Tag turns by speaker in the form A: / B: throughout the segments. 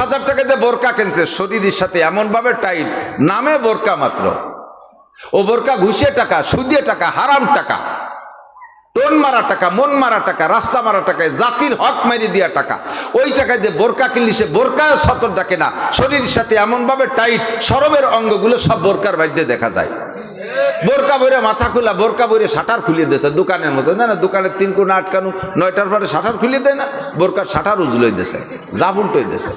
A: হাজার টাকা দিয়ে বোরকা কিনছে, শরীরের সাথে এমনভাবে টাইট, নামে বোরকা মাত্র। ও বোরকা ঘুষিয়ে টাকা সুদিয়ে টাকা, হারাম টাকা। টোন মারা টাকা, মন মারা টাকা, রাস্তা মারা টাকায় জাতির হক মেরে দিয়া টাকা। ওই টাকায় যে বোরকা কিনলি, সে বোরকা সতর ডাকে না। শরীরের সাথে এমনভাবে টাইট সরবের অঙ্গগুলো সব বোরকার বাড়িতে দেখা যায়। বোরকা বইরে মাথা খোলা, বোরকা বইরে শাটার খুলিয়ে দিয়েছে দোকানের মতো। না না, দোকানের তিন কোনা আটকানো নয়টার পরে শাটার খুলিয়ে দেয় না, বোরকার শাটার উজলই দিয়েছে জাবুলটই দিয়েছে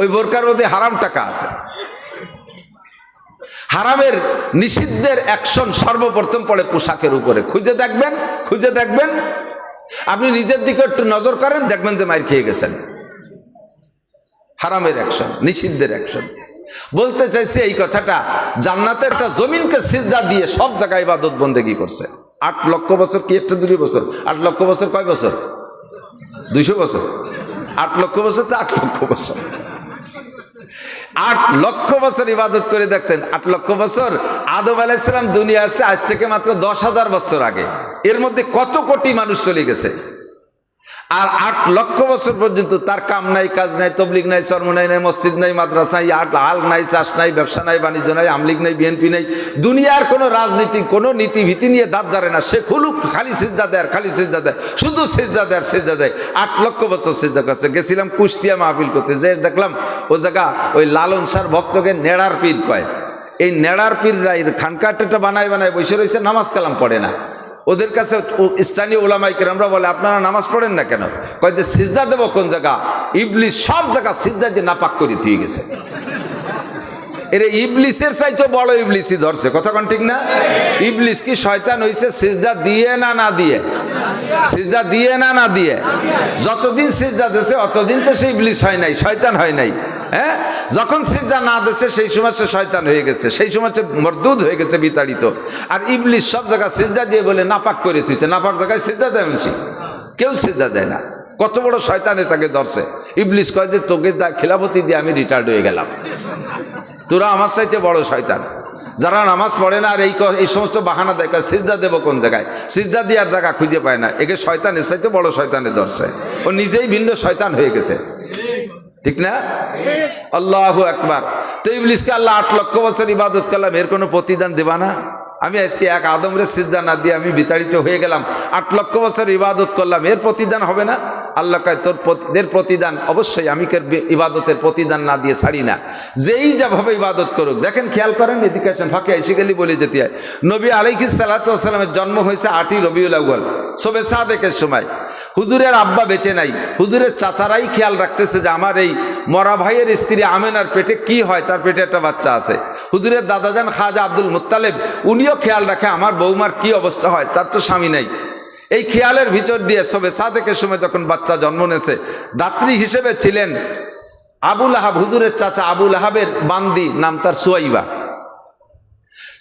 A: ওই বোরকার মধ্যে হারাম টাকা আছে। হারামের নিষিদ্ধের অ্যাকশন সর্বপ্রথম পড়ে পোশাকের উপরে। খুঁজে দেখবেন খুঁজে দেখবেন। আপনি নিজের দিকে একটু নজর করেন, দেখবেন যে মাইর খেয়ে গেছেন। হারামের অ্যাকশন নিষিদ্ধের অ্যাকশন বলতে চাইছি এই কথাটা, জান্নাতের একটা জমিনকে সিজদা দিয়ে সব জায়গায় ইবাদত বন্দেগি করছে। আট লক্ষ বছর কি একটা দুই বছর? আট লক্ষ বছর কয় বছর? দুইশো বছর। আট লক্ষ বছর তো আট লক্ষ বছর। আট লক্ষ বছর ইবাদত করে দেখছেন, আট লক্ষ বছর আদম আলাইসালাম দুনিয়া আসছে, আজ থেকে মাত্র দশ হাজার বছর আগে। এর মধ্যে কত কোটি মানুষ চলে গেছে? আর আট লক্ষ বছর পর্যন্ত তার কাম নাই, কাজ নাই, তবলিগ নাই, চর্ম নাই নাই, মসজিদ নাই, মাদ্রাসা নাই, আট হাল নাই, চাষ নাই, ব্যবসা নাই, বাণিজ্য নাই আমলিগ নাই, বিএনপি নাই, দুনিয়ার কোনো রাজনীতি, কোনো নীতি ভীতি নিয়ে দাঁত ধরে না। সে খুলুক, খালি সিজদা দেয়, খালি সিজদা দেয়, শুধু সিজদা দেয় সিজদা দেয়। আট লক্ষ বছর সিজদা করছে। গেছিলাম কুষ্টিয়া মাহফিল করতে। যে দেখলাম, ও জায়গা, ওই লালন সার ভক্তকে নেড়ার পীর কয়। এই নেড়ার পীররা এর খানকাটা বানায় বানায়, বসে রয়েছে, নামাজ কালাম পড়ে না। ওদের কাছে স্থানীয় ওলামাইকে আমরা বলে, আপনারা নামাজ পড়েন না কেন? কয় যে, সিজদা দেবো কোন জায়গা? ইবলিস সব জায়গা সিজদা দিয়ে নাপাক করে দিয়ে গেছে। এরে ইবলিসের চাইতে বড় ইবলিসই ধরছে, কথা কোন ঠিক না? ইবলিস কি শয়তান হইছে সিজদা দিয়ে না না দিয়ে? সিজদা দিয়ে না না দিয়ে? যতদিন সিজদা দেশে অতদিন তো সে ইবলিস হয় নাই, শয়তান হয় নাই। হ্যাঁ? যখন সিজদা না দেশে সেই সময় সে শয়তান হয়ে গেছে। সেই সময় সে মরদুদ হয়ে গেছে বিতাড়িত। আর ইবলিশ সব জায়গায় সিজদা দিয়ে বলে, নাপাক করে তুইছে নাপাক জায়গায় সিজদা দেয় বলছি কেউ সিজদা দেয় না। কত বড় শয়তানে তাকে ধরছে। ইবলিশ কয় যে, তোকে খিলাফতি দিয়ে আমি রিটায়ার্ড হয়ে গেলাম। তোরা আমার চাইতে বড় শয়তান। যারা নামাজ পড়ে না, আর এই এই সমস্ত বাহানা দেখা সিজদা দেবো কোন জায়গায়? সিজদা দেওয়ার জায়গা খুঁজে পায় না। একে শয়তানের চাইতে বড় শয়তানে ধরছে। ও নিজেই ভিন্ন শয়তান হয়ে গেছে। ঠিক না? আল্লাহ একবার তো ইবলিসকে আল্লাহ আট লক্ষ বছর ইবাদত করলাম, এর কোনো প্রতিদান দেবা না। আমি আজকে এক আদমরে সিদ্ধান্ত না দিয়ে আমি বিতাড়িত হয়ে গেলাম। আট লক্ষ বছর ইবাদত করলাম, এর প্রতিদান হবে না? আল্লাহ কয়, তোর এর প্রতিদান, অবশ্যই আমি ইবাদতের প্রতিদান না দিয়ে ছাড়ি না। যেই যাভাবে ইবাদত করুক। দেখেন, খেয়াল করেন, এদিকে আসেন, ফাঁকে গেলি বলে যেতে হয়। নবী আলাইকিস সালাতামের জন্ম হয়েছে আটই রবিউল আউ্বাল সবে সাদেকের সময়। হুজুরের আব্বা বেঁচে নাই। হুজুরের চাচারাই খেয়াল রাখতেছে যে আমার এই মরা ভাইয়ের স্ত্রী আমেনার পেটে কি হয়, তার পেটে একটা বাচ্চা আছে। হুজুরের দাদাজান খাজা আব্দুল মুত্তালেব, উনিও খেয়াল রাখে, আমার বৌমার কি অবস্থা হয়, তার তো স্বামী নাই। এই খেয়ালের ভিতর দিয়ে সবে সাদেকের সময় যখন বাচ্চা জন্ম নেছে, দাত্রী হিসেবে ছিলেন আবুল আহাব হুজুরের চাচা আবুল আহাবের বান্দি নাম তার সুয়াইবা।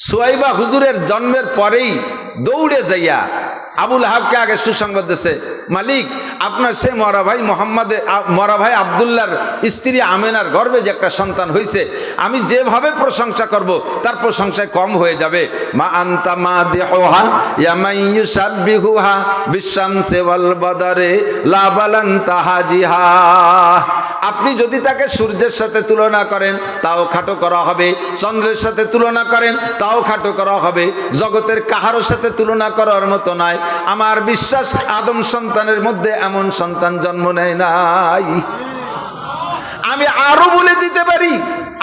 A: সুয়াইবা হুজুরের জন্মের পরেই দৌড়ে যাইয়া আবুল আহাবকে আগে সুসংবাদ দিছে, মালিক, আপনার সে মরা ভাই মোহাম্মদের আ- মরা ভাই আবদুল্লার স্ত্রী আমেনার গর্বে যে একটা সন্তান হয়েছে আমি যেভাবে প্রশংসা করব, তার প্রশংসায় কম হয়ে যাবে। মা আন্তা মা দেহা ইয়ামাইয়ু সাব্বিহুহা বিশামসে ওয়াল বাদারে লা বালান তাহাজিহা। আপনি যদি তাকে সূর্যের সাথে তুলনা করেন, তাও খাটো করা হবে। চন্দ্রের সাথে তুলনা করেন, তাও খাটো করা হবে। জগতের কাহারও সাথে তুলনা করার মতো নয় আমার বিশ্বাস, আদম সন্তানের মধ্যে এমন সন্তান জন্ম নেয় নাই। আমি আরও বলে দিতে পারি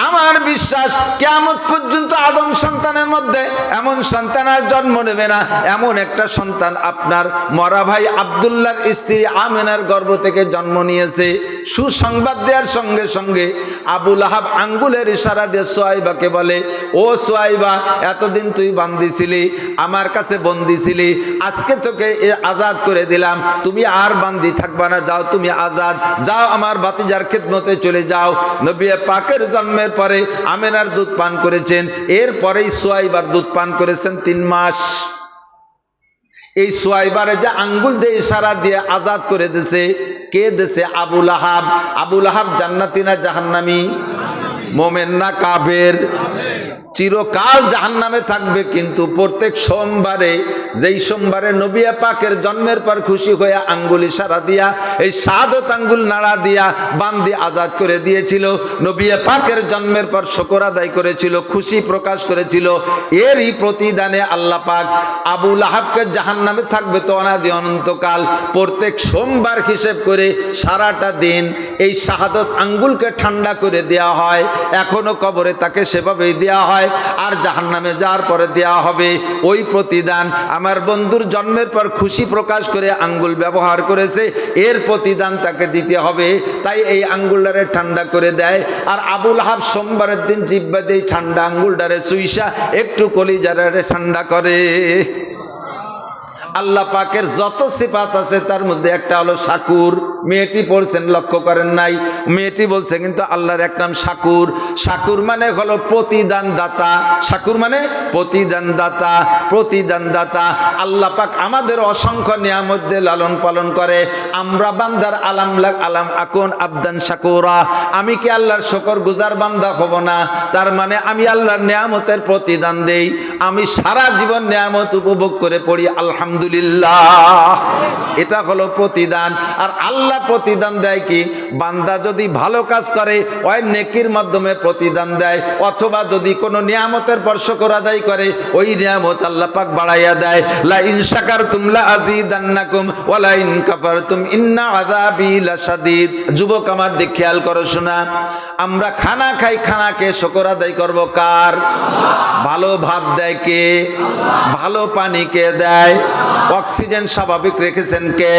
A: আমার বিশ্বাস কেমন পর্যন্ত আদম সন্তানের মধ্যে এমন সন্তান আর জন্ম নেবে না। এমন একটা সন্তান আপনার মরা ভাই আবদুল্লার স্ত্রী আমেনার গর্ভ থেকে জন্ম নিয়েছে। সুসংবাদ দেওয়ার সঙ্গে সঙ্গে আবুল আহাব আঙ্গুলের ইশারা দিয়ে সোয়াইবাকে বলে, ও সোয়াইবা, এতদিন তুই বান্দি ছিলি, আমার কাছে বন্দি ছিলি, আজকে তোকে এ আজাদ করে দিলাম। তুমি আর বান্দি থাকবা না, যাও তুমি আজাদ, যাও আমার বাতিজার খেদমতে চলে যাও। নবী পাকের জন্মের পরে আমেনার দুধ পান করেছেন এরপরেই সোয়াইবার দুধ পান করেছেন তিন মাস। এই সোয়াইবারে যে আঙ্গুল দিয়ে ইশারা দিয়ে আজাদ করে দিছে কে দেশে আবুল আহাব আবুল আহাব জান্নাতিনা জাহান্নামি? মোমেন না কাবের চিরকাল জাহান্নামে থাকবে, কিন্তু প্রত্যেক সোমবারে, যেই সোমবারে নবিয়া পাকের জন্মের পর খুশি হয়ে আঙ্গুল ইশারা দিয়া, এই সাদত আঙ্গুল নাড়া দিয়া বান্দি আজাদ করে দিয়েছিল নবিয়া পাকের জন্মের পর শকর আদায় করেছিল, খুশি প্রকাশ করেছিল, এরই প্রতিদানে আল্লাহ পাক আবুল আহাবকে জাহান্নামে থাকবে তো অনাদি অনন্তকাল, প্রত্যেক সোমবার হিসেব করে সারাটা দিন এই শাহাদত আঙ্গুলকে ঠান্ডা করে দেওয়া হয়, এখনও কবরে তাকে সেভাবেই দেওয়া হয়। আর জাহান নামে যাওয়ার পরে দেওয়া হবে ওই প্রতিদান। আমার বন্ধুর জন্মের পর খুশি প্রকাশ করে আঙ্গুল ব্যবহার করেছে, এর প্রতিদান তাকে দিতে হবে। তাই এই আঙ্গুলটারে ঠান্ডা করে দেয়। আর আবুল হাব সোমবারের দিন জিব্বা দিয়ে ঠান্ডা আঙ্গুলটারে সুইসা একটু কলিজারে ঠান্ডা করে। আল্লাহ পাকের যত সিফাত আছে তার মধ্যে একটা হলো শাকুর। মেয়েটি পড়ছেন, লক্ষ্য করেন নাই। মেয়েটি বলছে, কিন্তু আল্লাহর এক নাম শাকুর। শাকুর মানে হলো প্রতিদান দাতা শাকুর মানে প্রতিদান দাতা প্রতিদান দাতা আল্লাহ পাক আমাদের অসংখ্য নিয়ামত দিয়ে লালন পালন করে। আমরা বান্দার আলাম লাগ আলাম আকুন আবদান শাকুরা। আমি কি আল্লাহর শকর গুজার বান্দা হব না? তার মানে আমি আল্লাহর নিয়ামতের প্রতিদান দেই। আমি সারা জীবন নিয়ামত উপভোগ করে পড়ি, আলহামদুলিল্লাহ। এটা হলো প্রতিদান। আর আল্লাহ প্রতিদান দেয় কি? বান্দা যদি ভালো কাজ করে, ওই নেকির মাধ্যমে প্রতিদান দেয়, অথবা যদি কোনো নিয়ামতের পর শকর আদায় করে, ওই নিয়ামত আল্লাহ পাক বাড়াইয়া দেয়। লা ইন শাকারতুম লা আযীদান্নাকুম ওয়া লা ইন কাফারতুম ইন্না আযাবি লাশাদীদ। যুবক আমার দিক খেয়াল করো শোনা। আমরা খানা খাই খানাকে শকর আদায় করব কার? ভালো ভাত দেয় কে? ভালো পানি কে দেয়? অক্সিজেন স্বাভাবিক রেখেছেন কে?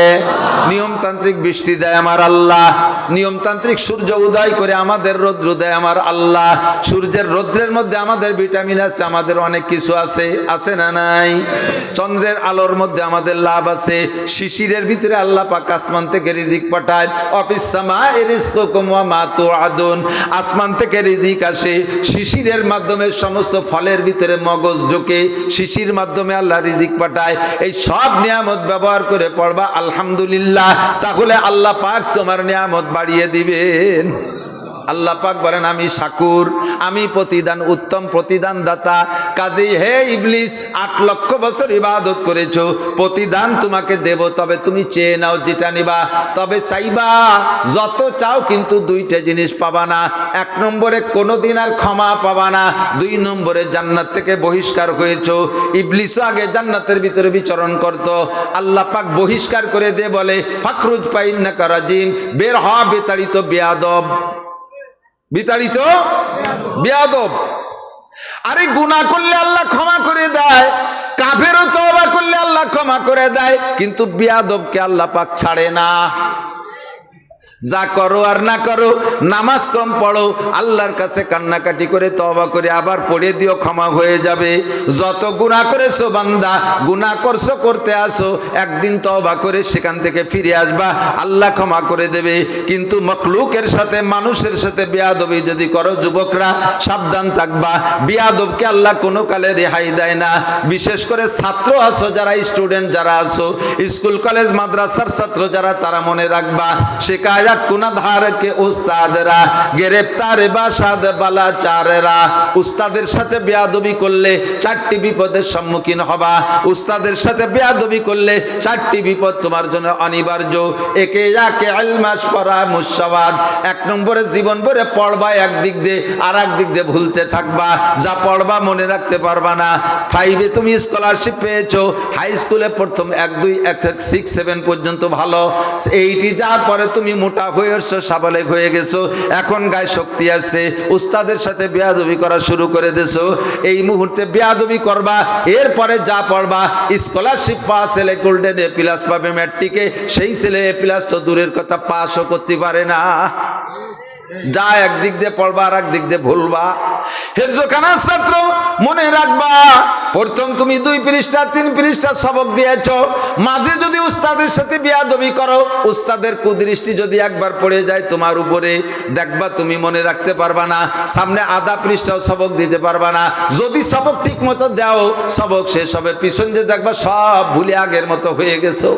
A: নিয়মতান্ত্রিক বৃষ্টি দেয় আমার আল্লাহ। নিয়মতান্ত্রিক সূর্য উদয় করে আমাদের রৌদ্র দেয় আমার আল্লাহ। সূর্যের রৌদ্রের মধ্যে আমাদের ভিটামিন আছে, আমাদের অনেক কিছু আছে। আছে না নাই? চন্দ্রের আলোর মধ্যে আমাদের লাভ আছে। শিশিরের ভিতরে আল্লাহ পাক আসমান থেকে রিজিক পাঠায়। অফিস সামা এরিসকম মা তো আদন আসমান থেকে রিজিক আসে। শিশিরের মাধ্যমে সমস্ত ফলের ভিতরে মগজ ঢোকে। শিশির মাধ্যমে আল্লাহ রিজিক পাঠায়। এই সব নিয়ামত ব্যবহার করে পড়বা আলহামদুলিল্লাহ তাহলে আল্লাহ পাক তোমার নিয়ামত বাড়িয়ে দিবেন। আল্লাহ পাক বলেন, আমি শাকুর আমি প্রতিদান, উত্তম প্রতিদান দাতা কাজেই হে ইবলিস, আট লক্ষ বছর ইবাদত করেছ। প্রতিদান তোমাকে দেব, তবে তুমি চেয়ে নাও যেটা নিবা। তবে চাইবা, যত চাও কিন্তু দুইটা জিনিস পাবা না। এক নম্বরে কোনোদিন আর ক্ষমা পাবা না। দুই নম্বরে জান্নাত থেকে বহিষ্কার হয়েছো। ইবলিসও আগে জান্নাতের ভিতরে বিচরণ করত। আল্লাহ পাক বহিষ্কার করে দে বলে ফাকরুজ পাইন না করাজিম বের হ, বেতাড়িত বেয়াদব। বিতাড়িত? বেয়াদব। আরে গুণা করলে আল্লাহ ক্ষমা করে দেয়, কাফেরও তবা করলে আল্লাহ ক্ষমা করে দেয়, কিন্তু বিয়াদবকে আল্লাহ পাক ছাড়ে না। যা করো আর না করো, নামাজ কম পড়ো, আল্লাহর কাছে কান্নাকাটি করে তবা করে আবার পড়ে দিও, ক্ষমা হয়ে যাবে। যত গুণা করেছ বান্দা গুণা করছ, করতে আসো, একদিন তবা করে সেখান থেকে ফিরে আসবা, আল্লাহ ক্ষমা করে দেবে। কিন্তু মখলুকের সাথে, মানুষের সাথে বেয়াদবি যদি করো, যুবকরা, সাবধান থাকবা। বিয়াদবকে আল্লাহ কোনো কালে রেহাই দেয় না। বিশেষ করে ছাত্র আসো যারা, স্টুডেন্ট যারা আসো স্কুল, কলেজ, মাদ্রাসার ছাত্র যারা, তারা মনে রাখবা উস্তাদরা? বালা চারেরা? উস্তাদের সাথে বেয়াদবি করলে চারটি বিপদের সম্মুখীন হবা। উস্তাদের সাথে বেয়াদবি করলে চারটি বিপদ তোমার জন্য অনিবার্য। একে আলমাস মুসাবাদ এক নম্বরে জীবন ভরে পড়বা একদিক দিয়ে আর এক দিক দিয়ে ভুলতে থাকবা। যা পড়বা মনে রাখতে পারবা না। ফাইভে তুমি স্কলারশিপ পেয়েছ। হাই স্কুলে প্রথম এক, দুই, এক সিক্স সেভেন পর্যন্ত ভালো। এইটি যাওয়ার পরে তুমি মোটা হয়ে এসছো সাবালেক হয়ে গেছো, এখন গায়ে শক্তি আছে, উস্তাদের সাথে বেয়াদবি করা শুরু করে দেছো, এই মুহূর্তে বেয়াদবি করবা, এরপরে যা পড়বা স্কলারশিপ পাস ছেলে গোল্ডেন এ প্লাস পাবে ম্যাট্রিকে সেই ছেলে এ প্লাস তো দূরের কথা পাসও করতে পারে না। যা একদিক দিয়ে পড়বা আর একদিক দিয়ে ভুলবা। হেফজোখানার ছাত্র মনে রাখবা, প্রথম তুমি দুই পৃষ্ঠা, তিন পৃষ্ঠা সবক দিয়েছ। মাঝে যদি উস্তাদের সাথে বিয়াদবি করো, উস্তাদের কুদৃষ্টি যদি একবার পড়ে যায় তোমার উপরে, দেখবা তুমি মনে রাখতে পারবা না, সামনে আধা পৃষ্ঠাও সবক দিতে পারবা না। যদি সবক ঠিক মতো দাও, সবক শেষ হবে। পিছন যে দেখবা সব ভুলে আগের মতো হয়ে গেছো।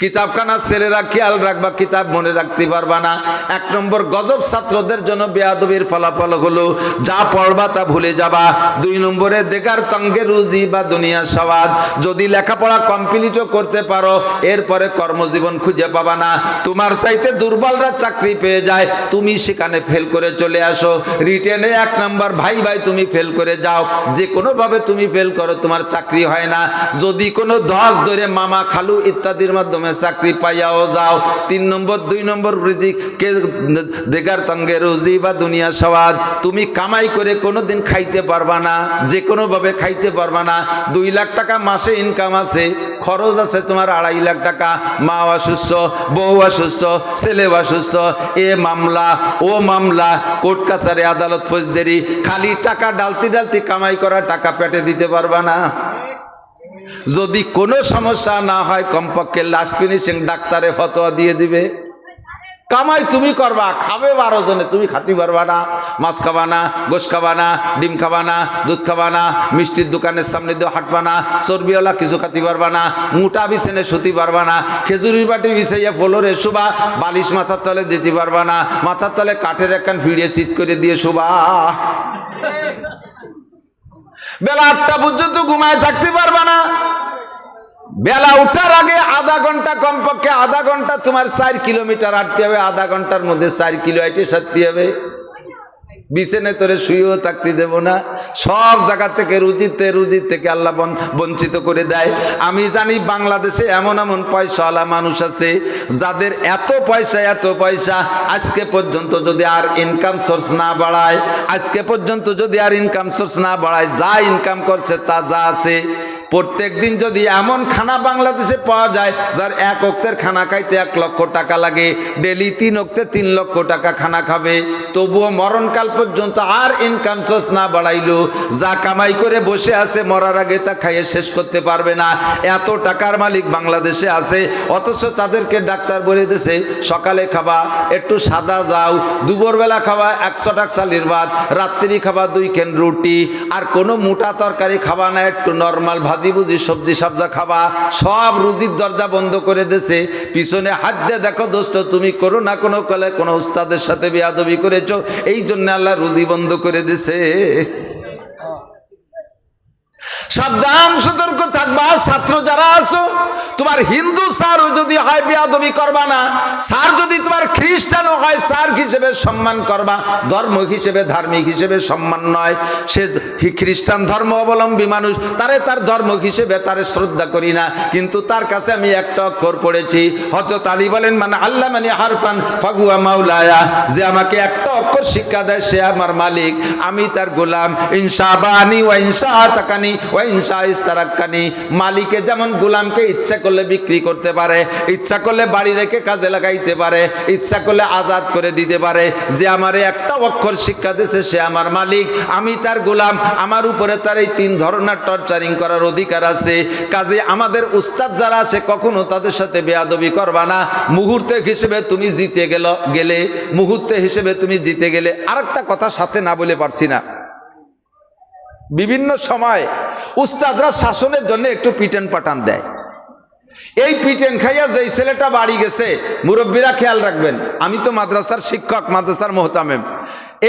A: কিতাবখানা ছেলেরা খেয়াল রাখবা, কিতাব মনে রাখতে পারবা না। এক নম্বর, গজব ছাত্রদের জন্য বেয়াদবির ফলাফল হলো যা পড়বা তা ভুলে যাবা। দুই নম্বরে দেখার তঙ্গে রুজি বা দুনিয়া সবাদ যদি লেখাপড়া কমপ্লিটও করতে পারো, এরপরে কর্মজীবন খুঁজে পাবা না। তোমার চাইতে দুর্বলরা চাকরি পেয়ে যায়, তুমি সেখানে ফেল করে চলে আসো। রিটেনে এক নম্বর, ভাই ভাই তুমি ফেল করে যাও। যে কোনোভাবে তুমি ফেল করো, তোমার চাকরি হয় না। যদি কোনো দশ ধরে মামা খালু ইত্যাদির মাধ্যমে চাকরি পাইয়াও যাও। তিন নম্বর, দুই নম্বর রুজি কে দেগার তঙ্গে রুজি বা দুনিয়া সবাদ তুমি কামাই করে কোনোদিন খাইতে পারবা না যে কোনোভাবে খাইতে পারবা না। দুই লাখ টাকা মাসে ইনকাম আছে, খরচ আছে তোমার আড়াই লাখ টাকা। মা অসুস্থ, বউ অসুস্থ ছেলে অসুস্থ। এ মামলা, ও মামলা, কোর্ট কাছারি আদালত ফৌজদারি। খালি টাকা ডালতি ডালতি কামাই করা টাকা পেটে দিতে পারবা না। যদি কোনো সমস্যা না হয়, কমপক্ষে লাস্ট ফিনিশিং ডাক্তারে ফতোয়া দিয়ে দিবে। কামাই তুমি করবা, খাবে বারো জনে, তুমি খাতি পারবা না। মাছ খাবা না, গোশ খাবা না, ডিম খাবা না, দুধ খাবা না, মিষ্টির দোকানের সামনে দিয়ে হাঁটবা না, চর্বিওয়ালা কিছু খাতি পারবা না, মোটা বিছানে শুতি পারবা না, খেজুরির বাটি বিছাইয়া ফলোরে শুবা, বালিশ মাথার তলে দিতে পারবা না, মাথার তলে কাঠের একখান ফিরিয়ে শীত করে দিয়ে শুবা। বেলা আটটা পর্যন্ত ঘুমায় থাকতে পারবে না। বেলা উঠার আগে আধা ঘণ্টা কমপক্ষে আধা ঘণ্টা তোমার চার কিলোমিটার হাঁটতে হবে, আধা ঘণ্টার মধ্যে চার কিলো হাইটে সারতে হবে। বিছানে তোরে শুয়েও থাকতে দেব না। সব জায়গা থেকে রুজিতে রুজির থেকে আল্লাহ বঞ্চিত করে দেয়। আমি জানি বাংলাদেশে এমন এমন পয়সাওয়ালা মানুষ আছে, যাদের এত পয়সা এত পয়সা আজকে পর্যন্ত যদি আর ইনকাম সোর্স না বাড়ায়, আজকে পর্যন্ত যদি আর ইনকাম সোর্স না বাড়ায়, যা ইনকাম করছে তা যা আছে প্রত্যেক দিন যদি এমন খানা বাংলাদেশে পাওয়া যায়, যার এক অক্তের খানা খাইতে এক লক্ষ টাকা লাগে, ডেলি তিন অক্তে তিন লক্ষ টাকা খানা খাবে, তবুও মরণকাল পর্যন্ত আর ইনকাম সোর্স না বাড়াইলো, যা কামাই করে বসে আছে, মরার আগে তা খাইয়ে শেষ করতে পারবে না। এত টাকার মালিক বাংলাদেশে আছে, অথচ তাদেরকে ডাক্তার বলে দিছে, সকালে খাবা, একটু সাদা যাও, দুপুরবেলা খাবা, একশো টাকা ভাত, রাত্রি খাবা দুই কেন রুটি, আর কোনো মোটা তরকারি খাবা না, একটু নর্মাল ভাজি বুঝি সবজি সবজা খাবা, সব রুজির দরজা বন্ধ করে দেছে। পিছনে হাত দিয়ে দেখো দোস্ত, তুমি করো না কোনো কলে, কোনো উস্তাদের সাথে বেয়াদবি করেছ এই জন্য আল্লাহ রুজি বন্ধ করে দিছে। সাবধান, সতর্ক থাকবা। ছাত্র যারা আছো, তোমার হিন্দু স্যারও যদি হয়, বেয়াদবি করবা না। স্যার যদি তোমার খ্রিস্টানও হয়, স্যার হিসেবে সম্মান করবা। ধর্ম হিসেবে, ধার্মিক হিসেবে সম্মান নয়। সে খ্রিস্টান ধর্ম অবলম্বী মানুষ, তারে তার ধর্ম হিসেবে তারে শ্রদ্ধা করি না। কিন্তু তার কাছে আমি একটা অক্ষর পড়েছি। হজরত আলী বলেন মানে আল্লাহ মানে হারফান ফাগুয়া মাউলায়া যে আমাকে একটা অক্ষর শিক্ষা দেয়, সে আমার মালিক। আমি তার গোলাম। ইনসা বানি ওয়া ইনসা তাকানি ওয়া মালিকে যেমন গোলামকে ইচ্ছা করলে বিক্রি করতে পারে, ইচ্ছা করলে বাড়ি রেখে কাজে লাগাইতে পারে, ইচ্ছা করলে আজাদ করে দিতে পারে, যে আমারে একটা অক্ষর শিক্ষা দিয়েছে, সে আমার মালিক, আমি তার গোলাম, আমার উপরে তার এই তিন ধরনের টর্চারিং করার অধিকার আছে। কাজে আমাদের উস্তাদ যারা আছে, কখনো তাদের সাথে বেয়াদবি করবা না। মুহূর্তে হিসেবে তুমি জিতে গেল, গেলে, মুহূর্তে হিসেবে তুমি জিতে গেলে, আরেকটা কথা সাথে না বলে পারছি না। বিভিন্ন সময় উস্তাদরা শাসনের জন্য একটু পিটেন পাটান দেয়। এই পিটেন খাইয়া যেই ছেলেটা বাড়ি গেছে, মুরব্বীরা খেয়াল রাখবেন, আমি তো মাদ্রাসার শিক্ষক, মাদ্রাসার মোহতামেম।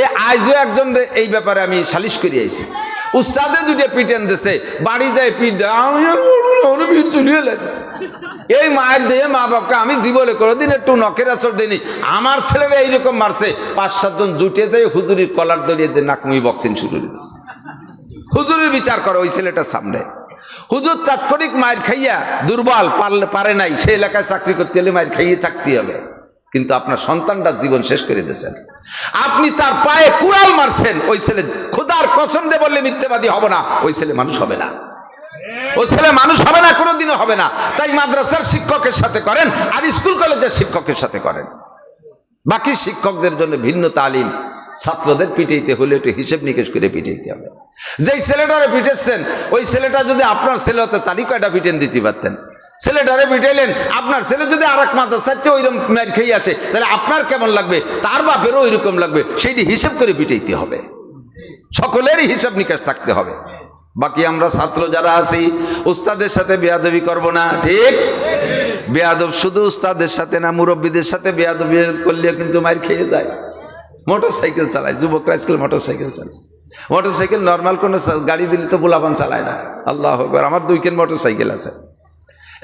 A: এ আজও একজন এই ব্যাপারে আমি সালিশ করে আইছি। উস্তাদে দুটো পিটেন দেছে, বাড়ি যায় পিট দেয়, আমি চলিয়ে এই মায়ের দিয়ে মা বাপকে আমি জীবনে কোনোদিন একটু নখের আসর দিইনি। আমার ছেলেরা এইরকম মারছে, পাঁচ সাতজন জুটে যায় হুজুরির কলার দড়িয়ে যে নাকমুই বক্সিং শুরু করেছে হুজুরের বিচার করো ওই ছেলেটার সামনে। হুজুর তাৎক্ষণিক মায়ের খাইয়া দুর্বল পারলে পারে নাই, সে এলাকায় চাকরি করতে হলে মায়ের খাইয়ে থাকতে হবে। কিন্তু আপনার সন্তানটা জীবন শেষ করে দিয়েছেন। আপনি তার পায়ে কুড়াল মারছেন, ওই ছেলে খুদার কসম দে বললে মিথ্যেবাদী হবে না, ওই ছেলে মানুষ হবে না। ও ছেলে মানুষ হবে না, কোনোদিনও হবে না। তাই মাদ্রাসার শিক্ষকের সাথে করেন আর স্কুল কলেজের শিক্ষকের সাথে করেন। বাকি শিক্ষকদের জন্য ভিন্ন তালিম। ছাত্রদের পিটাইতে হলে একটু হিসেব নিকেশ করে পিটাইতে হবে। যেই ছেলেটারে পিটেছেন ওই ছেলেটা যদি আপনার ছেলে হতো তারই কয়টা পিটেন দিতে পারতেন? ছেলেটারে পিটাইলেন, আপনার ছেলে যদি আর এক মাথা মাদ্রাসাতে ওইরকম ম্যার খেয়ে আছে তাহলে আপনার কেমন লাগবে? তার বাপেরও ওইরকম লাগবে, সেইটি হিসেব করে পিটাইতে হবে। সকলেরই হিসাব নিকাশ থাকতে হবে। বাকি আমরা ছাত্র যারা আছি, উস্তাদের সাথে বেয়াদবি করব না, ঠিক? বেয়াদব শুধু উস্তাদের সাথে না, মুরব্বীদের সাথে বেয়াদবি করলে কিন্তু মার খেয়ে যায়। মোটর সাইকেল চালায়, যুবকরা আজকাল মোটর সাইকেল চালায়। মোটর সাইকেল নর্মাল কোনো গাড়ি দিলে তো পোলাপান চালায় না। আল্লাহ আকবার, আমার দুইখান মোটর সাইকেল আছে।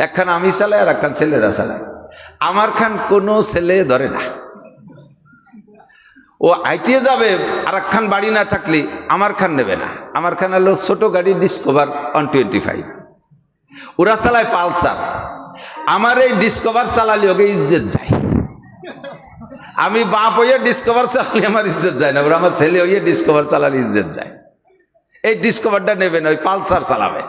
A: একখান আমি চালাই আর একখান ছেলেরা চালায়। আমার খান কোনো ছেলে ধরে না। ও আইটিয়ে যাবে, আর একখান বাড়ি না থাকলে আমার খান নেবে না। আমার খান হলো ছোটো গাড়ি ডিসকভার ওয়ান টোয়েন্টি ফাইভ ওরা চালায় পালসার। আমার এই ডিসকভার চালালে ওকে ইজ্জত যায়। আমি বাপ হইয়ে ডিসকভার চালালে আমার ইজ্জত যায় না আমার ছেলে হইয়ে ডিসকভার চালালে ইজ্জত যায়। এই ডিসকভারটা নেবে না ওই পালসার চালাবে।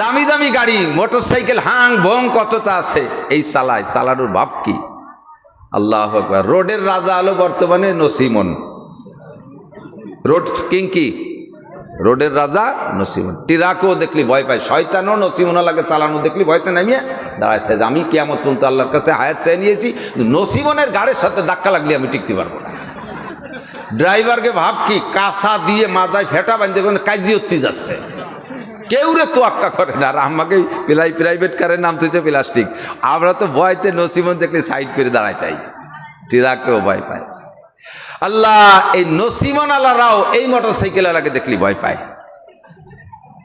A: দামি দামি গাড়ি মোটর সাইকেল হাং ভং কতটা আছে, এই চালায়, চালানোর ভাব কি? আল্লাহ রোডের রাজা আলো বর্তমানে নসিমন। রোড কিং কি রোডের রাজা নসিমন। টিরাকেও দেখলি ভয় পায়, শয়তানও নসিমনা লাগে চালানো দেখলি ভয়তে নামিয়ে দাঁড়াইতে থাকে, আমি কেমন পর্যন্ত আল্লাহর কাছে হায়াত চাই নিয়েছি নসিমনের গাড়ির সাথে ধাক্কা লাগলে আমি টিকতে পারব না। ড্রাইভারকে ভাব কি কাঁসা দিয়ে মাজায় ফেটা বাঁধতে কাজি হতে যাচ্ছে। কেউ রে তো আক্কা করে না, আর আমাকে প্লাই প্রাইভেট কারের নাম তুইছে প্লাস্টিক। আমরা তো ভয়তে নসিমন দেখলে সাইড করে দাঁড়াই তাই টিরাকেও ভয় পায়। আল্লাহ, এই নসিমন আলারাও এই মোটর সাইকেল আলাকে দেখলি ভয় পায়।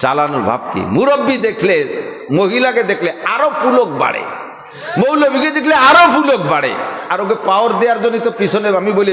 A: চালানোর ভাব কি? মুরব্বী দেখলে, মহিলাকে দেখলে আরও পুলক বাড়ে। মৌলবীকে দেখলে আরও পুলক বাড়ে। আর ওকে পাওয়ার দেওয়ার জন্য তো পিছনে, আমি বলি